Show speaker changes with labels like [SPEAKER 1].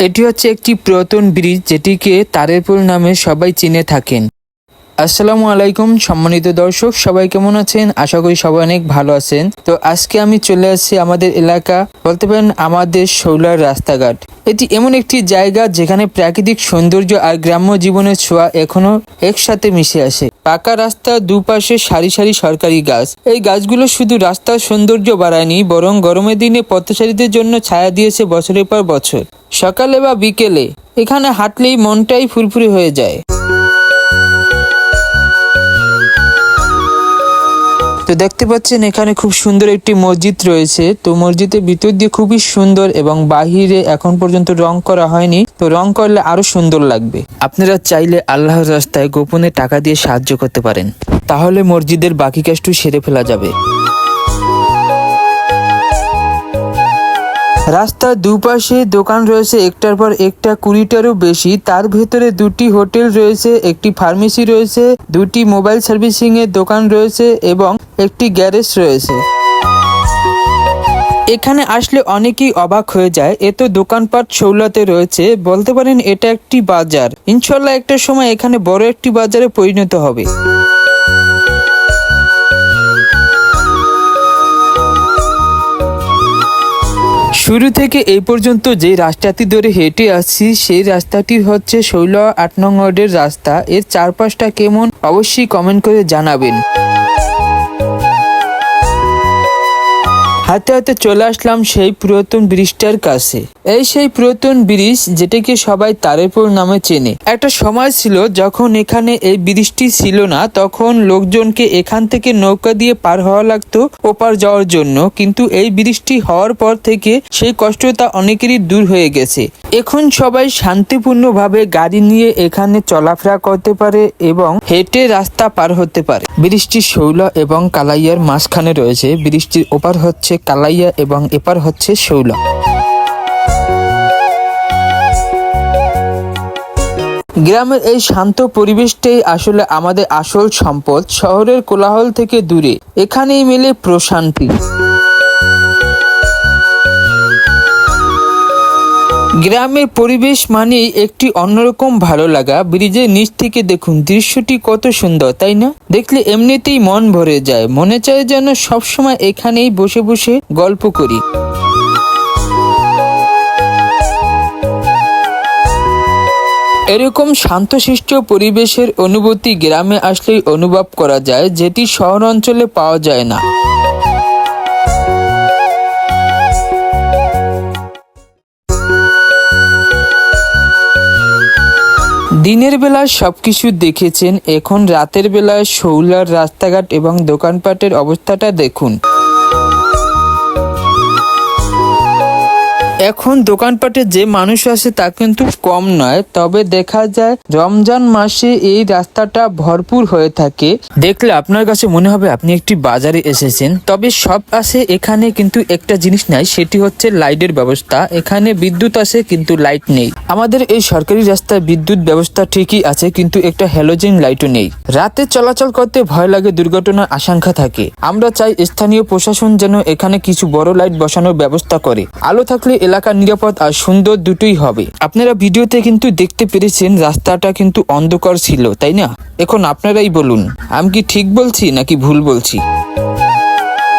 [SPEAKER 1] এটি হচ্ছে একটি পুরাতন ব্রিজ যেটিকে তারেরপুল নামে সবাই চিনে থাকেন। আসসালামু আলাইকুম, সম্মানিত দর্শক, সবাই কেমন আছেন? আশা করি সবাই অনেক ভালো আছেন। তো আজকে আমি চলে আসছি আমাদের এলাকা, বলতে পারেন আমাদের শৌলার রাস্তাঘাট। এটি এমন একটি জায়গা যেখানে প্রাকৃতিক সৌন্দর্য আর গ্রাম্য জীবনের ছোঁয়া এখনও একসাথে মিশে আসে। পাকা রাস্তার দুপাশে সারি সারি সরকারি গাছ। এই গাছগুলো শুধু রাস্তার সৌন্দর্য বাড়ায়নি, বরং গরমের দিনে পথচারীদের জন্য ছায়া দিয়েছে বছরের পর বছর। সকালে বা বিকেলে, এখানে হাঁটলেই মনটাই ফুরফুরে হয়ে যায়। তো দেখতে পাচ্ছেন এখানে খুব সুন্দর একটি মসজিদ রয়েছে। তো মসজিদের ভিতর দিয়ে খুবই সুন্দর এবং বাহিরে এখন পর্যন্ত রং করা হয়নি। তো রং করলে আরও সুন্দর লাগবে। আপনারা চাইলে আল্লাহর রাস্তায় গোপনে টাকা দিয়ে সাহায্য করতে পারেন। তাহলে মসজিদের বাকি কাজটু সেরে ফেলা যাবে। রাস্তার দুপাশে দোকান রয়েছে, একটার পর একটা কুড়িটারও বেশি। তার ভেতরে দুটি হোটেল রয়েছে, একটি ফার্মেসি রয়েছে, দুটি মোবাইল সার্ভিসিং এর দোকান রয়েছে এবং একটি গ্যারেজ রয়েছে। এখানে আসলে অনেকেই অবাক হয়ে যায় এত দোকানপাট শৌলাতে রয়েছে, বলতে পারেন এটা একটি বাজার। ইনশাল্লাহ একটা সময় এখানে বড় একটি বাজারে পরিণত হবে। শুরু থেকে এই পর্যন্ত যে রাস্তাটি ধরে হেঁটে আসছি, সেই রাস্তাটি হচ্ছে শৈল আট নং রাস্তা। এর চারপাশটা কেমন, অবশ্যই কমেন্ট করে জানাবেন। হাতে হাতে চলে আসলাম সেই পুরাতন ব্রিজটার কাছে। এই সেই পুরাতন ব্রিজ যেটাকে সবাই তারেপুর নামে চেনে। একটা সময় ছিল যখন এখানে এই ব্রিজটি ছিল না, তখন লোকজনকে এখান থেকে নৌকা দিয়ে পার হওয়া লাগতো ওপার যাওয়ার জন্য। কিন্তু এই ব্রিজটি হওয়ার পর থেকে সেই কষ্টটা অনেকেরই দূর হয়ে গেছে। এখন সবাই শান্তিপূর্ণভাবে গাড়ি নিয়ে এখানে চলাফেরা করতে পারে এবং হেঁটে রাস্তা পার হতে পারে। ব্রিজটি শৌলা এবং কালাইয়ার মাঝখানে রয়েছে। ব্রিজটির ওপার হচ্ছে কালাইয়া এবং এপার হচ্ছে শৌলা। গ্রামের এই শান্ত পরিবেশটাই আসলে আমাদের আসল সম্পদ। শহরের কোলাহল থেকে দূরে। এখানেই মেলে প্রশান্তি। গ্রামের পরিবেশ মানেই একটি অন্যরকম ভালো লাগা। ব্রিজের নিচ থেকে দেখুন, দৃশ্যটি কত সুন্দর, তাই না? দেখলে এমনিতেই মন ভরে যায়। মনে চায় যেন সবসময় এখানেই বসে বসে গল্প করি। এরকম শান্তশিষ্ট পরিবেশের অনুভূতি গ্রামে আসলেই অনুভব করা যায়, যেটি শহর অঞ্চলে পাওয়া যায় না। দিনের বেলা সব কিছু দেখেছেন। এখন রাতের বেলায় শৌলার রাস্তাঘাট এবং দোকানপাটের অবস্থাটা দেখুন। এখন দোকানপাটে যে মানুষ আছে তা কিন্তু কম নয়। তবে দেখা যায় রমজান মাসে এই রাস্তাটা ভরপুর হয়ে থাকে। দেখলে আপনার কাছে মনে হবে আপনি একটি বাজারে এসেছেন। তবে সব আছে, এখানে কিন্তু একটা জিনিস নাই, সেটি হচ্ছে লাইটের ব্যবস্থা। এখানে বিদ্যুৎ আছে, কিন্তু লাইট নেই। আমাদের এই সরকারি রাস্তায় বিদ্যুৎ ব্যবস্থা ঠিকই আছে, কিন্তু একটা হ্যালোজেন লাইটও নেই। রাতে চলাচল করতে ভয় লাগে, দুর্ঘটনার আশঙ্কা থাকে। আমরা চাই স্থানীয় প্রশাসন যেন এখানে কিছু বড় লাইট বসানোর ব্যবস্থা করে। আলো থাকলে এলাকার নিরাপদ আর সুন্দর দুটোই হবে। আপনারা ভিডিওতে কিন্তু দেখতে পেরেছেন, রাস্তাটা কিন্তু অন্ধকার ছিল, তাই না? এখন আপনারাই বলুন, আমি কি ঠিক বলছি নাকি ভুল বলছি?